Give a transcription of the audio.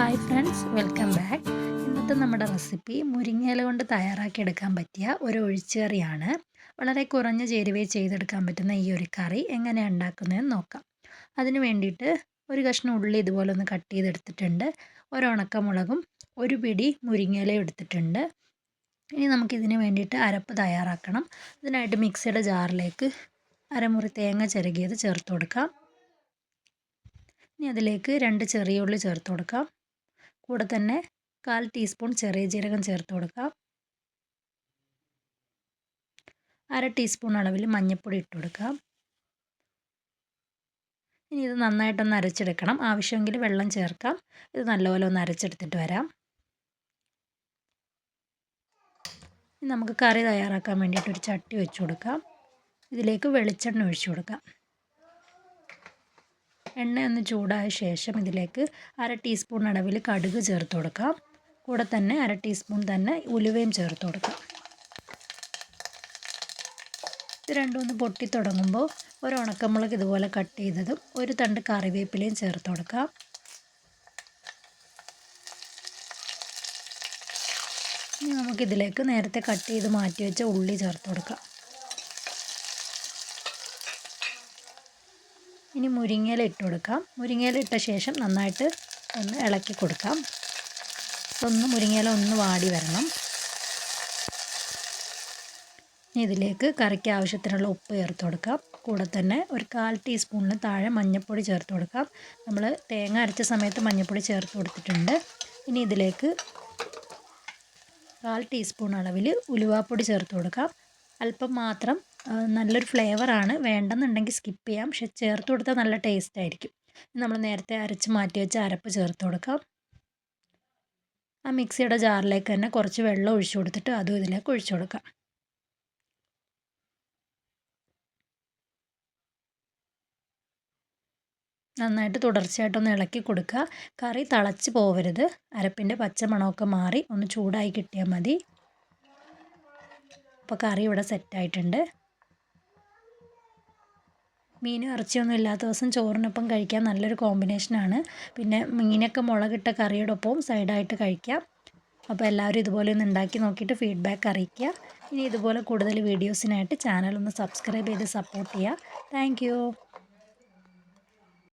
Hi friends welcome back. ഇന്നത്തെ നമ്മുടെ recipe മുരിങ്ങയില കൊണ്ട് തയ്യാറാക്കിയെടുക്കാൻ പറ്റിയ ഒരു ഒഴിച്ചുകറിയാണ്. വളരെ കുറഞ്ഞ ചേരുവയിൽ ചെയ്തെടുക്കാൻ പറ്റുന്ന ഈ ഒരു കറി എങ്ങനെയാണ് ഉണ്ടാക്കുന്നതെന്ന് നോക്കാം. അതിന് വേണ്ടിയിട്ട് ഒരു കഷ്ണം ഉള്ളി ഇതുപോലെ ഒന്ന് കട്ട് ചെയ്തെടുത്തിട്ടുണ്ട്. ഒരു ഒരു പിടി മുരിങ്ങയിലയും എടുത്തിട്ടുണ്ട്. ഇനി നമുക്കിതിന് വേണ്ടിയിട്ട് അരപ്പ് തയ്യാറാക്കണം. അതിനായിട്ട് മിക്സിയുടെ ജാറിലേക്ക് അരമുറി തേങ്ങ ചിരകിയത് ചേർത്ത് കൊടുക്കാം. ഇനി അതിലേക്ക് രണ്ട് ചെറിയ ഉള്ളി ചേർത്ത് കൊടുക്കാം. കൂടെ തന്നെ കാൽ ടീസ്പൂൺ ചെറിയ ജീരകം ചേർത്ത് കൊടുക്കാം. അര ടീസ്പൂൺ അളവിൽ മഞ്ഞൾപ്പൊടി ഇട്ട് കൊടുക്കാം. ഇനി ഇത് നന്നായിട്ടൊന്ന് അരച്ചെടുക്കണം. ആവശ്യമെങ്കിൽ വെള്ളം ചേർക്കാം. ഇത് നല്ലപോലെ ഒന്ന് അരച്ചെടുത്തിട്ട് വരാം. നമുക്ക് കറി തയ്യാറാക്കാൻ വേണ്ടിയിട്ട് ഒരു ചട്ടി വെച്ച് കൊടുക്കാം. ഇതിലേക്ക് വെളിച്ചെണ്ണ ഒഴിച്ചു കൊടുക്കാം. എണ്ണ ഒന്ന് ചൂടായ ശേഷം ഇതിലേക്ക് അര ടീസ്പൂൺ അളവിൽ കടുക് ചേർത്ത് കൊടുക്കാം. കൂടെ തന്നെ അര ടീസ്പൂൺ തന്നെ ഉലുവയും ചേർത്ത് കൊടുക്കാം. ഇത് രണ്ടും ഒന്ന് പൊട്ടി തുടങ്ങുമ്പോൾ ഒരു ഉണക്കമുളക് ഇതുപോലെ കട്ട് ചെയ്തതും ഒരു തണ്ട് കറിവേപ്പിലയും ചേർത്ത് കൊടുക്കാം. ഇനി നമുക്കിതിലേക്ക് നേരത്തെ കട്ട് ചെയ്ത് മാറ്റി വെച്ച ഉള്ളി ചേർത്ത് കൊടുക്കാം. ഇനി മുരിങ്ങയില ഇട്ട് കൊടുക്കാം. മുരിങ്ങയില ഇട്ട ശേഷം നന്നായിട്ട് ഒന്ന് ഇളക്കി കൊടുക്കാം. ഒന്ന് മുരിങ്ങയില ഒന്ന് വാടി വരണം. ഇതിലേക്ക് കറിക്ക് ആവശ്യത്തിനുള്ള ഉപ്പ് ചേർത്ത് കൊടുക്കാം. കൂടെ തന്നെ ഒരു കാൽ ടീസ്പൂണിന് താഴെ മഞ്ഞൾപ്പൊടി ചേർത്ത് കൊടുക്കാം. നമ്മൾ തേങ്ങ അരച്ച സമയത്ത് മഞ്ഞൾപ്പൊടി ചേർത്ത് കൊടുത്തിട്ടുണ്ട്. ഇനി ഇതിലേക്ക് കാൽ ടീസ്പൂൺ അളവിൽ ഉലുവാപ്പൊടി ചേർത്ത് കൊടുക്കാം. അല്പം മാത്രം നല്ലൊരു ഫ്ലേവറാണ് വേണ്ടെന്നുണ്ടെങ്കിൽ സ്കിപ്പ് ചെയ്യാം. പക്ഷെ ചേർത്ത് കൊടുത്താൽ നല്ല ടേസ്റ്റ് ആയിരിക്കും. നമ്മൾ നേരത്തെ അരച്ച് മാറ്റി വെച്ച അരപ്പ് ചേർത്ത് കൊടുക്കാം. ആ മിക്സിയുടെ ജാറിലേക്ക് തന്നെ കുറച്ച് വെള്ളം ഒഴിച്ചു കൊടുത്തിട്ട് അതും ഇതിലേക്ക് ഒഴിച്ചു കൊടുക്കാം. നന്നായിട്ട് തുടർച്ചയായിട്ടൊന്ന് ഇളക്കി കൊടുക്കുക. കറി തിളച്ച് പോവരുത്. അരപ്പിന്റെ പച്ചമണമൊക്കെ മാറി ഒന്ന് ചൂടായി കിട്ടിയാൽ മതി. അപ്പോൾ കറി ഇവിടെ സെറ്റായിട്ടുണ്ട് മീനും ഇറച്ചിയൊന്നും ഇല്ലാത്ത ദിവസം ചോറിനൊപ്പം കഴിക്കാൻ നല്ലൊരു കോമ്പിനേഷനാണ് പിന്നെ മീനൊക്കെ മുളകിട്ട കറിയുടെ സൈഡായിട്ട് കഴിക്കാം. അപ്പോൾ എല്ലാവരും ഇതുപോലെ ഒന്ന് ഉണ്ടാക്കി നോക്കിയിട്ട് ഫീഡ്ബാക്ക് അറിയിക്കുക. ഇനി ഇതുപോലെ കൂടുതൽ വീഡിയോസിനായിട്ട് ചാനൽ ഒന്ന് സബ്സ്ക്രൈബ് ചെയ്ത് സപ്പോർട്ട് ചെയ്യുക. താങ്ക്